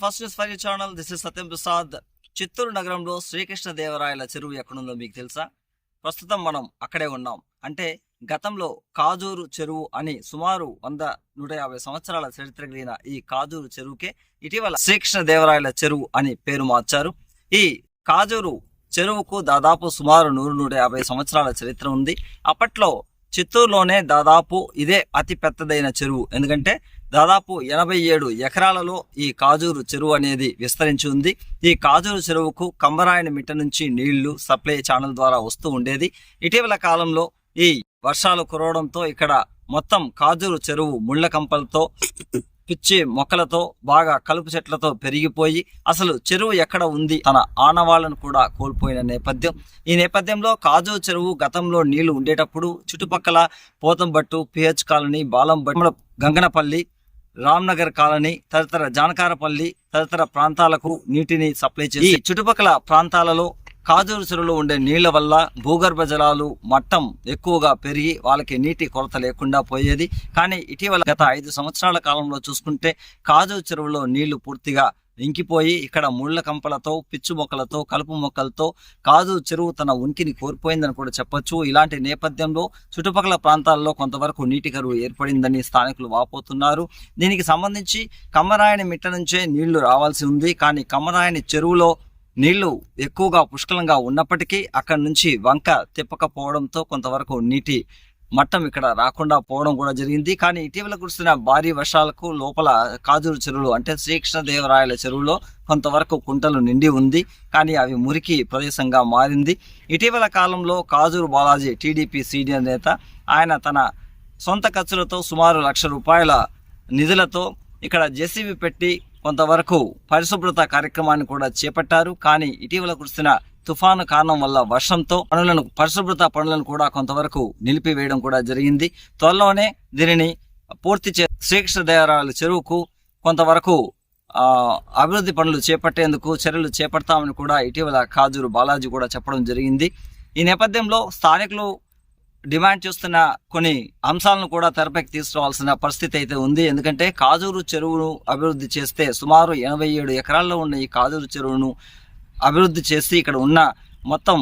First news five channel this is Satyam Prasad. Chittoor నగరంలో శ్రీకృష్ణ దేవరాయల చెరువు ఎక్కడుందో మీకు తెలుసా? ప్రస్తుతం మనం అక్కడే ఉన్నాం. అంటే గతంలో కాజూరు చెరువు అని సుమారు వంద నూట యాభై సంవత్సరాల చరిత్ర కలిగిన ఈ కాజూరు చెరువుకే ఇటీవల శ్రీకృష్ణ దేవరాయల చెరువు అని పేరు మార్చారు. ఈ కాజూరు చెరువుకు దాదాపు సుమారు నూరు నూట యాభై సంవత్సరాల చరిత్ర ఉంది. అప్పట్లో చిత్తూరులోనే దాదాపు ఇదే అతి పెద్దదైన చెరువు. ఎందుకంటే దాదాపు ఎనభై ఏడు ఎకరాలలో ఈ కాజూరు చెరువు అనేది విస్తరించి ఉంది. ఈ కాజూరు చెరువుకు కంబరాయన మిట్ట నుంచి నీళ్ళు సప్లై ఛానల్ ద్వారా వస్తూ ఉండేది. ఇటీవల కాలంలో ఈ వర్షాలు కురవడంతో ఇక్కడ మొత్తం కాజూరు చెరువు ముళ్ళ కంపలతో పిచ్చి మొక్కలతో బాగా కలుపు చెట్లతో పెరిగిపోయి అసలు చెరువు ఎక్కడ ఉంది? తన ఆనవాళ్ళను కూడా కోల్పోయిన నేపథ్యం. ఈ నేపథ్యంలో కాజో చెరువు గతంలో నీళ్ళు ఉండేటప్పుడు చుట్టుపక్కల Pothambattu PH colony Balambattu Ganganapalli Ramnagar colony తదితర జానకారపల్లి తదితర ప్రాంతాలకు నీటిని సప్లై చేసి చుట్టుపక్కల ప్రాంతాలలో కాజూరు చెరువులో ఉండే నీళ్ళ వల్ల భూగర్భ జలాలు మట్టం ఎక్కువగా పెరిగి వాళ్ళకి నీటి కొరత లేకుండా పోయేది. కానీ ఇటీవల గత ఐదు సంవత్సరాల కాలంలో చూసుకుంటే కాజూరు చెరువులో నీళ్ళు పూర్తిగా ఇంకిపోయి ఇక్కడ ముళ్ళ కంపలతో పిచ్చు మొక్కలతో కలుపు మొక్కలతో కాజు చెరువు తన ఉనికిని కోల్పోయిందని కూడా చెప్పొచ్చు. ఇలాంటి నేపథ్యంలో చుట్టుపక్కల ప్రాంతాల్లో కొంతవరకు నీటి కరువు ఏర్పడిందని స్థానికులు వాపోతున్నారు. దీనికి సంబంధించి కమ్మరాయని మిట్ట నుంచే నీళ్ళు రావాల్సి ఉంది. కానీ కమ్మరాయని చెరువులో నీళ్ళు ఎక్కువగా పుష్కలంగా ఉన్నప్పటికీ అక్కడి నుంచి వంక తిప్పకపోవడంతో కొంతవరకు నీటి మట్టం ఇక్కడ రాకుండా పోవడం కూడా జరిగింది. కానీ ఇటీవల కురిసిన భారీ వర్షాలకు లోపల కాజూరు చెరువులు అంటే శ్రీకృష్ణదేవరాయల చెరువులో కొంతవరకు కుంటలు నిండి ఉంది. కానీ అవి మురికి ప్రదేశంగా మారింది. ఇటీవల కాలంలో కాజూరు బాలాజీ టీడీపీ సీనియర్ నేత ఆయన తన సొంత ఖర్చులతో సుమారు లక్ష రూపాయల నిధులతో ఇక్కడ జెసిబి పెట్టి కొంతవరకు పరిశుభ్రత కార్యక్రమాన్ని కూడా చేపట్టారు. కానీ ఇటీవల కురిసిన తుఫాను కారణం వల్ల వర్షంతో పనులను పరిశుభ్రత పనులను కూడా కొంతవరకు నిలిపివేయడం కూడా జరిగింది. త్వరలోనే దీనిని పూర్తి చే శ్రీకృష్ణదేవరాయల చెరువుకు కొంతవరకు అభివృద్ధి పనులు చేపట్టేందుకు చర్యలు చేపడతామని కూడా ఇటీవల కాజూరు బాలాజీ కూడా చెప్పడం జరిగింది. ఈ నేపథ్యంలో స్థానికులు డిమాండ్ చేస్తున్న కొన్ని అంశాలను కూడా తెరపైకి తీసుకురావాల్సిన పరిస్థితి అయితే ఉంది. ఎందుకంటే కాజూరు చెరువును అభివృద్ధి చేస్తే సుమారు ఎనభై ఏడు ఎకరాల్లో ఉన్న ఈ కాజూరు చెరువును అభివృద్ధి చేసి ఇక్కడ ఉన్న మొత్తం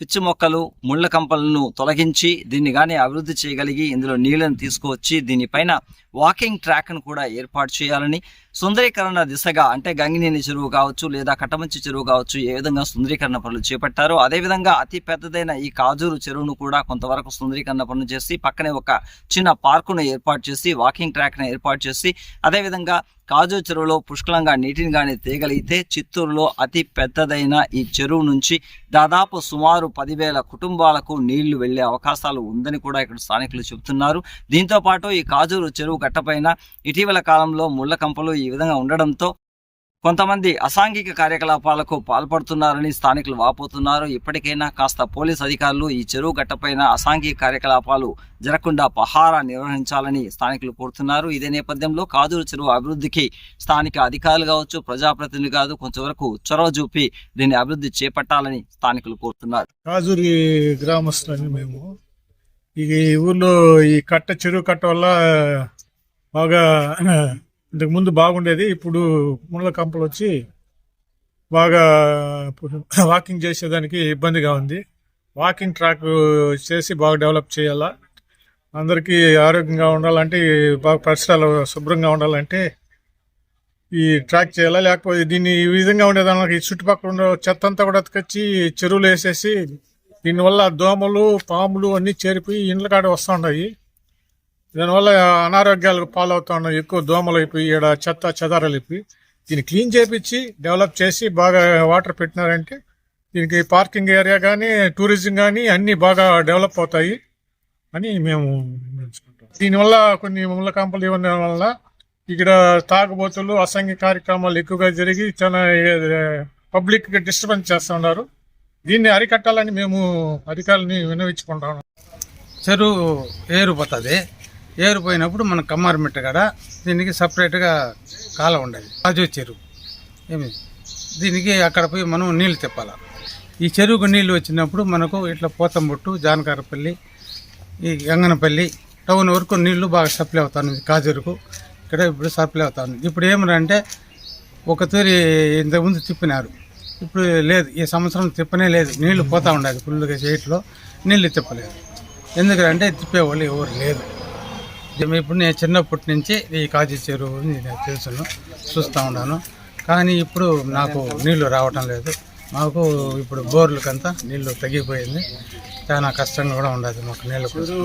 పిచ్చి మొక్కలు ముళ్ళ కంపలను తొలగించి దీన్ని కానీ అభివృద్ధి చేయగలిగి ఇందులో నీళ్ళను తీసుకువచ్చి దీనిపైన వాకింగ్ ట్రాక్ను కూడా ఏర్పాటు చేయాలని సుందరీకరణ దిశగా అంటే గంగినేని చెరువు కావచ్చు లేదా కట్టమంచి చెరువు కావచ్చు ఏ విధంగా సుందరీకరణ పనులు చేపట్టారో అదేవిధంగా అతి పెద్దదైన ఈ కాజూరు చెరువును కూడా కొంతవరకు సుందరీకరణ పనులు చేసి పక్కనే ఒక చిన్న పార్కును ఏర్పాటు చేసి వాకింగ్ ట్రాక్ను ఏర్పాటు చేసి అదేవిధంగా కాజు చెరువులో పుష్కలంగా నీటిని కానీ తేగలిగితే చిత్తూరులో అతి పెద్దదైన ఈ చెరువు నుంచి దాదాపు సుమారు పదివేల కుటుంబాలకు నీళ్ళు వెళ్ళే అవకాశాలు ఉందని కూడా ఇక్కడ స్థానికులు చెబుతున్నారు. దీంతో పాటు ఈ కాజూరు చెరువు గట్టపైన ఇటీవల కాలంలో ముళ్ళ కంపలు ఈ విధంగా ఉండడంతో కొంతమంది అసాంఘిక కార్యకలాపాలకు పాల్పడుతున్నారని స్థానికులు వాపోతున్నారు. ఇప్పటికైనా కాస్త పోలీస్ అధికారులు ఈ చెరువు గట్టపైన అసాంఘిక కార్యకలాపాలు జరగకుండా పహారా నిర్వహించాలని స్థానికులు కోరుతున్నారు. ఇదే నేపథ్యంలో కాజూరు చెరువు అభివృద్ధికి స్థానిక అధికారులు కావచ్చు ప్రజాప్రతినిధులు కాదు కొంతవరకు చొరవ చూపి దీన్ని అభివృద్ధి చేపట్టాలని స్థానికులు కోరుతున్నారు. కాజూరి గ్రామస్తులని మేము ఈ ఊర్లో ఈ కట్ట చెరువు కట్ట వల్ల బాగా ఇంతకుముందు బాగుండేది ఇప్పుడు ముళ్ళ కంపలు వచ్చి బాగా వాకింగ్ చేసేదానికి ఇబ్బందిగా ఉంది. వాకింగ్ ట్రాక్ చేసి బాగా డెవలప్ చేయాలా? అందరికీ ఆరోగ్యంగా ఉండాలంటే బాగా పరిసరాలు శుభ్రంగా ఉండాలంటే ఈ ట్రాక్ చేయాలా? లేకపోతే దీన్ని ఈ విధంగా ఉండేదానికి ఈ చుట్టుపక్కల ఉన్న చెత్త అంతా కూడా ఎత్తుకొచ్చి చెరువులు వేసేసి దీనివల్ల దోమలు పాములు అన్నీ చేరిపోయి ఇండ్ల కాడ వస్తూ ఉన్నాయి. దానివల్ల అనారోగ్యాలకు పాలవుతాను ఎక్కువ దోమలు అయిపోయి ఈడ చెత్త చెదారాలు అయిపోయి దీన్ని క్లీన్ చేపించి డెవలప్ చేసి బాగా వాటర్ పెట్టినారంటే దీనికి పార్కింగ్ ఏరియా కానీ టూరిజం కానీ అన్నీ బాగా డెవలప్ అవుతాయి అని మేము నేర్చుకుంటాం దీనివల్ల కొన్ని ముళ్ళ కాంపలు ఇవ్వడం వల్ల ఇక్కడ తాగుబోతులు అసంఘ్య కార్యక్రమాలు ఎక్కువగా జరిగి చాలా పబ్లిక్ డిస్టర్బెన్స్ చేస్తూ ఉన్నారు. దీన్ని అరికట్టాలని మేము అధికారులని వినవించుకుంటాము చెరువు ఏరుపోతుంది ఏరిపోయినప్పుడు మన కమ్మారమిట్ట కాడ దీనికి సపరేట్గా కాలం ఉండేది. రాజు చెరువు. ఏమి? దీనికి అక్కడ పోయి మనం నీళ్ళు తిప్పాలి. ఈ చెరువుకు నీళ్ళు వచ్చినప్పుడు మనకు ఇట్లా పోతంబొట్టు జానకారపల్లి ఈ గంగనపల్లి టౌన్ వరకు నీళ్ళు బాగా సప్లై అవుతాను కాజూరుకు ఇక్కడ ఇప్పుడు సప్లై అవుతాను ఇప్పుడు ఏమనంటే ఒక తూరి ఇంతకుముందు తిప్పినారు. ఇప్పుడు లేదు ఈ సంవత్సరం తిప్పనే లేదు. నీళ్ళు పోతూ ఉండేది ఫుల్గా చేయట్లో నీళ్ళు తిప్పలేదు. ఎందుకంటే తిప్పేవాళ్ళు ఎవరు లేదు ఇప్పుడు నేను చిన్నప్పటి నుంచి ఈ కాజీ చెరువు నేను తెలుసును చూస్తూ ఉన్నాను. కానీ ఇప్పుడు నాకు నీళ్ళు రావటం లేదు. మాకు ఇప్పుడు బోర్లకంతా నీళ్ళు తగ్గిపోయింది. చాలా కష్టంగా కూడా ఉండదు మాకు నీళ్ళు కోసం